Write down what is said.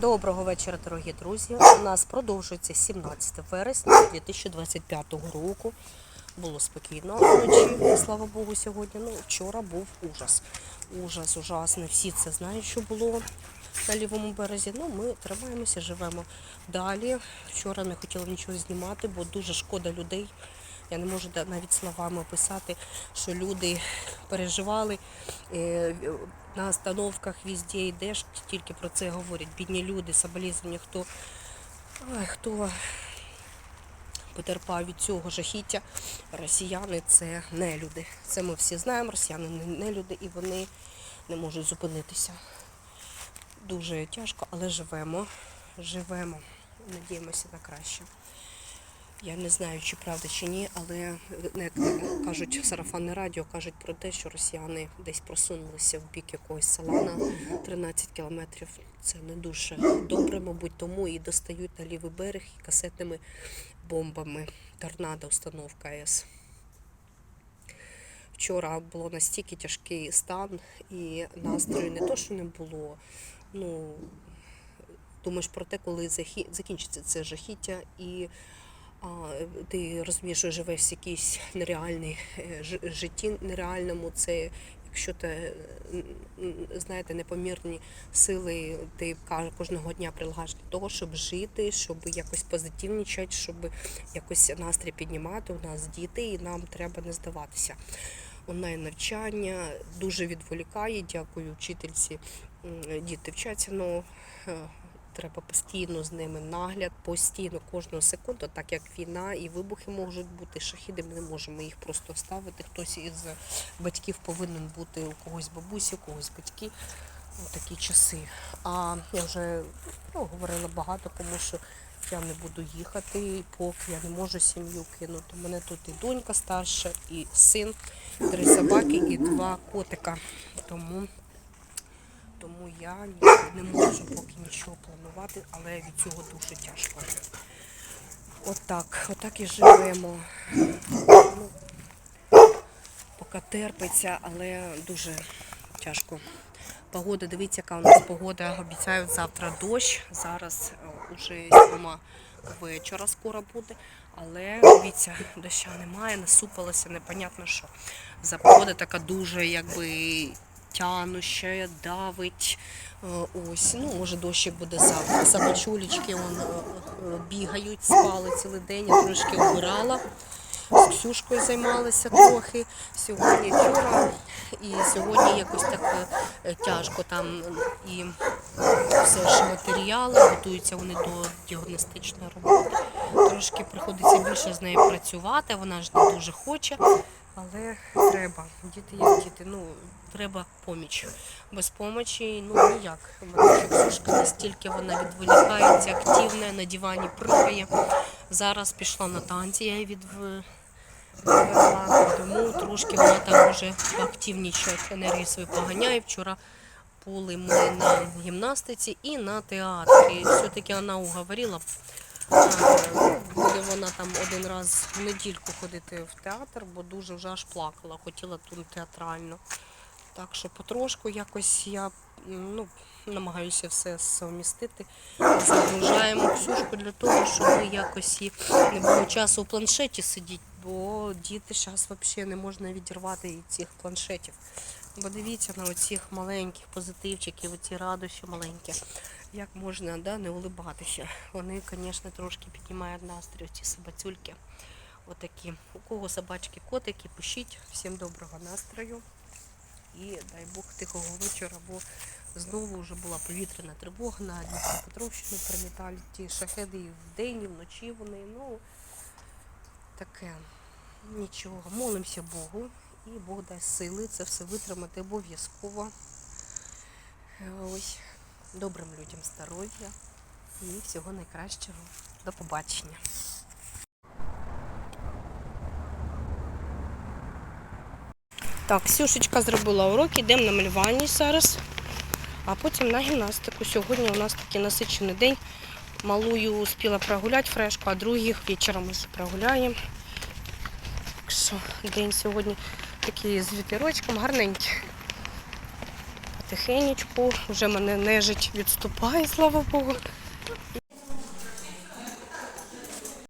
Доброго вечора, дорогі друзі. У нас продовжується 17 вересня 2025 року. Було спокійно вночі, слава Богу, сьогодні. Ну, вчора був ужас. Ужас, ужасний. Всі це знають, що було на лівому березі. Ну, ми тримаємося, живемо далі. Вчора не хотіла нічого знімати, бо дуже шкода людей. Я не можу навіть словами описати, що люди переживали е, на остановках везде йдеш, тільки про це говорять. Бідні люди, соболізування, хто, хто потерпав від цього жахіття. Росіяни це не люди. Це ми всі знаємо, росіяни не, не люди і вони не можуть зупинитися. Дуже тяжко, але живемо. Живемо. Надіємося на краще. Я не знаю, чи правда чи ні, але як кажуть, сарафанне радіо кажуть про те, що росіяни десь просунулися в бік якогось села на 13 кілометрів. Це не дуже добре, мабуть, тому і достають на лівий берег і касетними бомбами. Торнадо, установка АЕС. Вчора було настільки тяжкий стан, і настрою не то, що не було. Ну, думаєш про те, коли закінчиться це жахіття, і ти розумієш, що живеш в якійсь нереальній е, житті нереальному. Це якщо ти знаєте, непомірні сили, ти кожного дня прилагаєш для того, щоб жити, щоб якось позитивнічати, щоб якось настрій піднімати. У нас діти, і нам треба не здаватися. Онлайн навчання дуже відволікає. Дякую вчительці. Діти вчаться, але треба постійно з ними нагляд, постійно кожну секунду, так як війна і вибухи можуть бути, шахіди, ми не можемо їх просто ставити. Хтось із батьків повинен бути у когось бабусі, у когось батьки. Ну, такі часи. А я вже ну, говорила багато, тому що я не буду їхати, поки я не можу сім'ю кинути. У мене тут і донька старша, і син, три собаки і два котика. Тому, тому я не можу поки нічого планувати, але від цього дуже тяжко. Отак, отак і живемо. Ну, поки терпиться, але дуже тяжко. Погода, дивіться, яка у нас погода. Обіцяють завтра дощ. Зараз е, уже сьома вечора скоро буде. Але дивіться, доща немає, насупалося, непонятно що. За погода така дуже якби тянуща, давить. Е, Ось, ну може дощик буде завтра. Собачулечки вон, е, е, бігають, спали цілий день, я трошки вбирала. З Ксюшкою займалися трохи сьогодні, вчора. І сьогодні якось так тяжко там і все ж матеріали, готуються вони до діагностичної роботи. Трошки приходиться більше з нею працювати, вона ж не дуже хоче, але треба. Діти як діти, ну треба поміч. Без помочі ну ніяк. Ксюшка настільки вона відволікається, активна, на дивані пригає. Зараз пішла на танці, я її відв... відвела, тому трошки вона там вже активніше енергію свою поганяє. Вчора були ми на гімнастиці і на театрі. Все-таки вона уговорила. Буде вона там один раз в недільку ходити в театр, бо дуже вже аж плакала, хотіла тут театрально. Так що потрошку якось я ну, намагаюся все совмістити. Загружаємо Ксюшку для того, щоб якось і не було часу у планшеті сидіти, бо діти зараз взагалі не можна відірвати від цих планшетів. Бо дивіться на оцих маленьких позитивчиків, оці радощі маленькі. Як можна да, не улибатися? Вони, звісно, трошки піднімають настрій, ці собацюльки. Отакі. У кого собачки, котики, пишіть. Всім доброго настрою. І дай Бог тихого вечора, бо знову вже була повітряна тривога на Дніпропетровщину прилітали ті шахеди і вдень, і вночі вони. Ну таке нічого. Молимося Богу і Бог дасть сили це все витримати обов'язково. Ось добрим людям здоров'я і всього найкращого. До побачення. Так, Ксюшечка зробила уроки, йдемо на малювання зараз, а потім на гімнастику. Сьогодні у нас такий насичений день. Малую успіла прогуляти фрешку, а других вечором вже прогуляємо. Так що день сьогодні такий з вітерочком, гарненький. Тихенечку, вже мене нежить відступає, слава Богу.